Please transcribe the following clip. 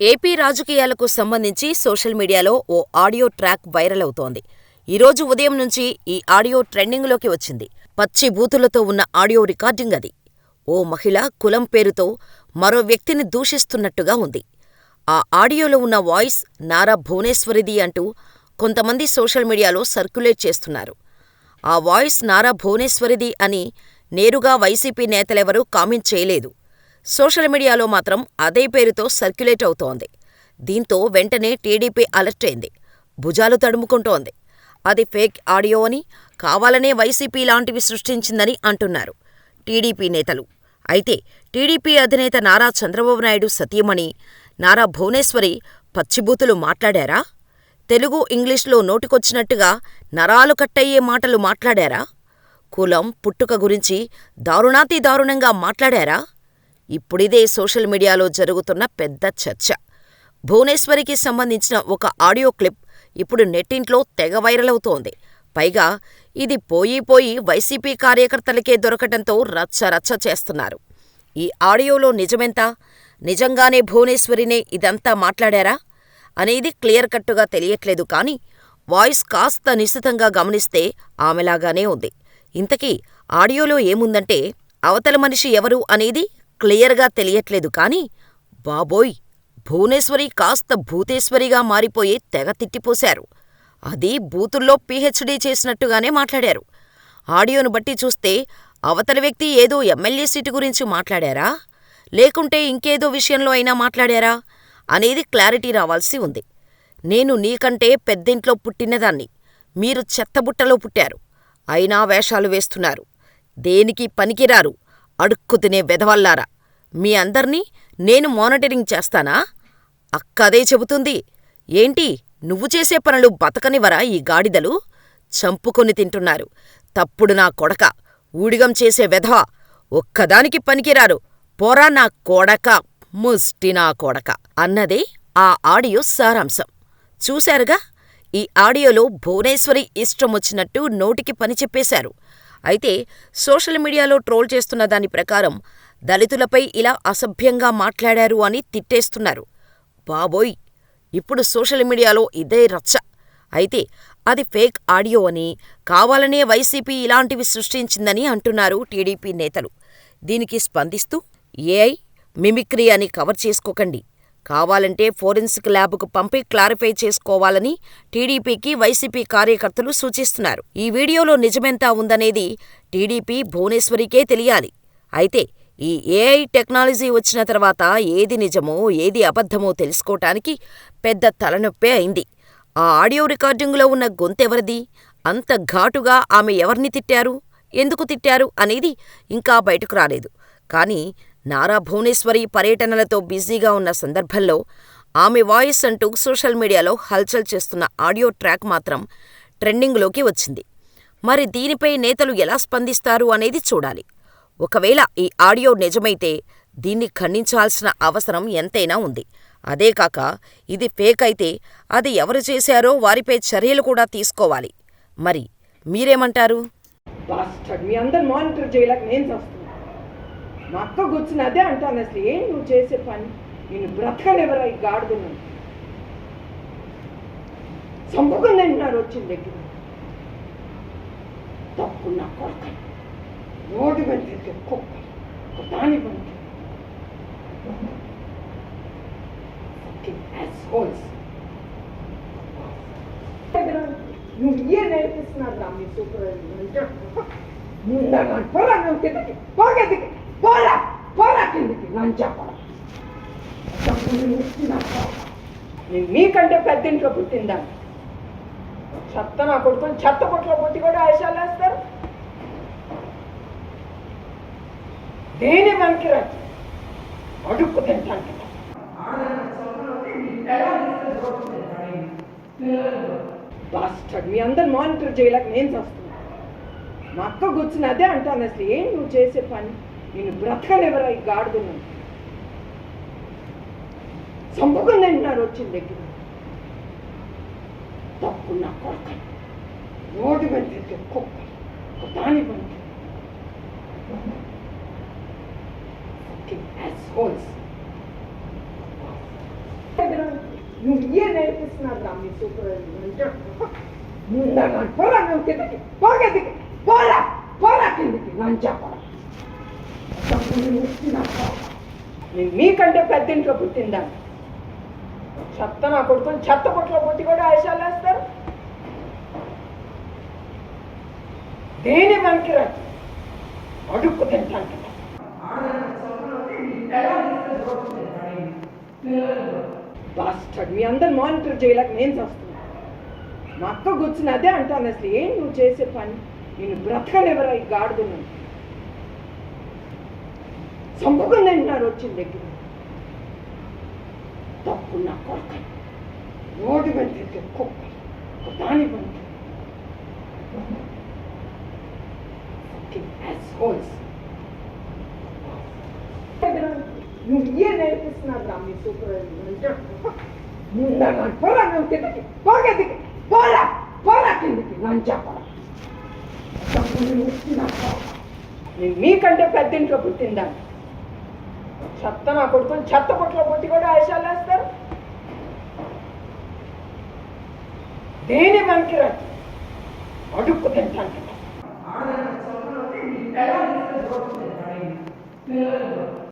AP రాజకీయాలకు సంబంధించి social మీడియాలో ఓ ఆడియో ట్రాక్ వైరల్ అవుతోంది. ఈరోజు ఉదయం నుంచి ఈ ఆడియో ట్రెండింగ్లోకి వచ్చింది. పచ్చి బూతులతో ఉన్న ఆడియో రికార్డింగ్ అది. ఓ మహిళ కులం పేరుతో మరో వ్యక్తిని దూషిస్తున్నట్టుగా ఉంది. ఆ ఆడియోలో ఉన్న వాయిస్ నారా భువనేశ్వరిది అంటూ కొంతమంది సోషల్ మీడియాలో సర్క్యులేట్ చేస్తున్నారు. ఆ వాయిస్ నారా భువనేశ్వరిది అని నేరుగా వైసీపీ నేతలెవరూ కామెంట్ చేయలేదు. సోషల్ మీడియాలో మాత్రం అదే పేరుతో సర్క్యులేట్ అవుతోంది. దీంతో వెంటనే టీడీపీ అలర్ట్ అయింది. భుజాలు తడుముకుంటోంది. అది ఫేక్ ఆడియో అని, కావాలనే వైసీపీ ఇలాంటివి సృష్టించిందని అంటున్నారు టీడీపీ నేతలు. అయితే టీడీపీ అధినేత నారా చంద్రబాబు నాయుడు సతీమణి నారా భువనేశ్వరి పచ్చిబూతులు మాట్లాడారా? తెలుగు, ఇంగ్లీష్లో నోటికొచ్చినట్టుగా నరాలు కట్టయ్యే మాటలు మాట్లాడారా? కులం, పుట్టుక గురించి దారుణాతి దారుణంగా మాట్లాడారా? ఇప్పుడిదే సోషల్ మీడియాలో జరుగుతున్న పెద్ద చర్చ. భువనేశ్వరికి సంబంధించిన ఒక ఆడియో క్లిప్ ఇప్పుడు నెట్టింట్లో తెగ వైరల్ అవుతోంది. పైగా ఇది పోయి పోయి వైసీపీ కార్యకర్తలకే దొరకటంతో రచ్చ రచ్చ చేస్తున్నారు. ఈ ఆడియోలో నిజమెంత? నిజంగానే భువనేశ్వరినే ఇదంతా మాట్లాడారా? అనేది క్లియర్ కట్టుగా తెలియట్లేదు కానీ వాయిస్ కాస్త నిశితంగా గమనిస్తే ఆమెలాగానే ఉంది. ఇంతకీ ఆడియోలో ఏముందంటే అవతల మనిషి ఎవరు అనేది క్లియర్గా తెలియట్లేదు కానీ బాబోయ్ భువనేశ్వరి కాస్త భూతేశ్వరిగా మారిపోయి తెగ తిట్టిపోశారు. అదీ బూతుల్లో పీహెచ్డీ చేసినట్టుగానే మాట్లాడారు. ఆడియోను బట్టి చూస్తే అవతలి వ్యక్తి ఏదో ఎమ్మెల్యే సీటు గురించి మాట్లాడారా? లేకుంటే ఇంకేదో విషయంలో అయినా మాట్లాడారా? అనేది క్లారిటీ రావాల్సి ఉంది. నేను నీకంటే పెద్దింట్లో పుట్టినదాన్ని. మీరు చెత్తబుట్టలో పుట్టారు. అయినా వేషాలు వేస్తున్నారు. దేనికీ పనికిరారు అడుక్కు తినే వెధవల్లారా! మీ అందర్నీ నేను మానిటరింగ్ చేస్తానా? అక్క అదే చెబుతుంది. ఏంటి నువ్వు చేసే పనులు బతకనివ్వరా ఈ గాడిదలు? చంపుకొని తింటున్నారు. తప్పుడు నా కొడక ఊడిగం చేసే వెధవ! ఒక్కదానికి పనికిరారు. పోరా నా కొడక ముష్టి నా కొడక అన్నదే ఆ ఆడియో సారాంశం. చూశారుగా ఈ ఆడియోలో భువనేశ్వరి ఇష్టమొచ్చినట్టు నోటికి పని చెప్పేశారు. అయితే సోషల్ మీడియాలో ట్రోల్ చేస్తున్న దాని ప్రకారం దళితులపై ఇలా అసభ్యంగా మాట్లాడారు అని తిట్టేస్తున్నారు. బాబోయ్ ఇప్పుడు సోషల్ మీడియాలో ఇదే రచ్చ. అయితే అది ఫేక్ ఆడియో అని, కావాలనే వైసీపీ ఇలాంటివి సృష్టించిందని అంటున్నారు టీడీపీ నేతలు. దీనికి స్పందిస్తూ ఏఐ, మిమిక్రీ అని కవర్ చేసుకోకండి. కావాలంటే ఫోరెన్సిక్ ల్యాబ్కు పంపి క్లారిఫై చేసుకోవాలని టీడీపీకి వైసీపీ కార్యకర్తలు సూచిస్తున్నారు. ఈ వీడియోలో నిజమెంతా ఉందనేది టీడీపీ, భువనేశ్వరికే తెలియాలి. అయితే ఈ ఏఐ టెక్నాలజీ వచ్చిన తర్వాత ఏది నిజమో, ఏది అబద్ధమో తెలుసుకోవటానికి పెద్ద తలనొప్పే అయింది. ఆ ఆడియో రికార్డింగులో ఉన్న గొంతెవరిది? అంత ఘాటుగా ఆమె ఎవర్ని తిట్టారు? ఎందుకు తిట్టారు? అనేది ఇంకా బయటకు రాలేదు. కానీ నారా భువనేశ్వరి పర్యటనలతో బిజీగా ఉన్న సందర్భంలో ఆమె వాయిస్ అంటూ సోషల్ మీడియాలో హల్చల్ చేస్తున్న ఆడియో ట్రాక్ మాత్రం ట్రెండింగ్లోకి వచ్చింది. మరి దీనిపై నేతలు ఎలా స్పందిస్తారు అనేది చూడాలి. ఒకవేళ ఈ ఆడియో నిజమైతే దీన్ని ఖండించాల్సిన అవసరం ఎంతైనా ఉంది. అదేకాక ఇది ఫేక్ అయితే అది ఎవరు చేశారో వారిపై చర్యలు కూడా తీసుకోవాలి. మరి మీరేమంటారు? బాస్టర్డ్ మా అక్క కూర్చుని అదే అంటాను అసలు ఏం నువ్వు చేసే పని? నేను బ్రతకనివ్వరా ఈ గాడిదను చంపుకుని తింటున్నారు వచ్చిన దగ్గర. తప్పు నా కొడుక. రోడ్డు మీద తిరిగే కుక్క. దాని పనికి నువ్వు ఏ నేర్పిస్తున్నారు రా మీ సూపర్ అంటే ముందు పోరా నువ్వు కిందకి పోగెదికి పోరా పోరా కిందకి లంచా నేను నీకంటే పెద్ద ఇంట్లో పుట్టిందా? చెత్త నా కొడుకుని చెత్త పొట్లో పుట్టి కూడా ఆయుషాలు వేస్తారు. దేని పనికిరా అడుక్కు తింటాను బాస్టర్డ్ మీ అందరు మానిటర్ చేయలేక నేను చేస్తున్నాను. మా అక్క కూర్చుని అదే అంటాను అసలు ఏం నువ్వు చేసే పని? నేను బ్రతకలేవరా ఈ గాడిదను? చంపుకుని తింటున్నారు వచ్చిన దగ్గర. తప్పు నా కొడుక. రోడ్డు మీద తిరిగే కుక్క. ఒక దాని పనికి నువ్వు ఏ నేర్పిస్తున్నారు రా మీ సూపర్వైజర్? ముందగా పోరా నువ్వు కిందకి పో కిందకి పోరా పోరా కిందకి. లంచా పోరా నేను మీకంటే పెద్ద ఇంట్లో పుట్టిందా? చెత్త నా కొడుకుని చెత్త పొట్లో పుట్టి కూడా ఆయుషాలు వేస్తారు. దేని పనికిరా? అడుక్కు తింటాను బాస్టర్డ్ మీ అందరు మానిటర్ చేయలేక నేను చేస్తున్నాను. మా అక్క కూర్చుని అదే అంటాను అసలు ఏం నువ్వు చేసే పని? నేను బ్రతకనివ్వరా ఈ గాడుదున్నాను చంపుకుని అంటున్నారు వచ్చిన దగ్గర. తప్పు నా కొడుక రోడ్డు మీద తిరిగే కుక్క దాని. నువ్వు ఇయే నేర్పిస్తున్నారు రా మీ ముందగా పోరా నువ్వు కిందకి పో కిందకి పోరా. పోరా కిందకి. లంచా పోరా నేను మీకంటే పెద్దింట్లో పుట్టిందా చెత్త నా కొడుకుని చెత్త పొట్లో పుట్టి కూడా ఆయుషాలు వేస్తారు. దేని పనికిరా అడుక్కు తింటాను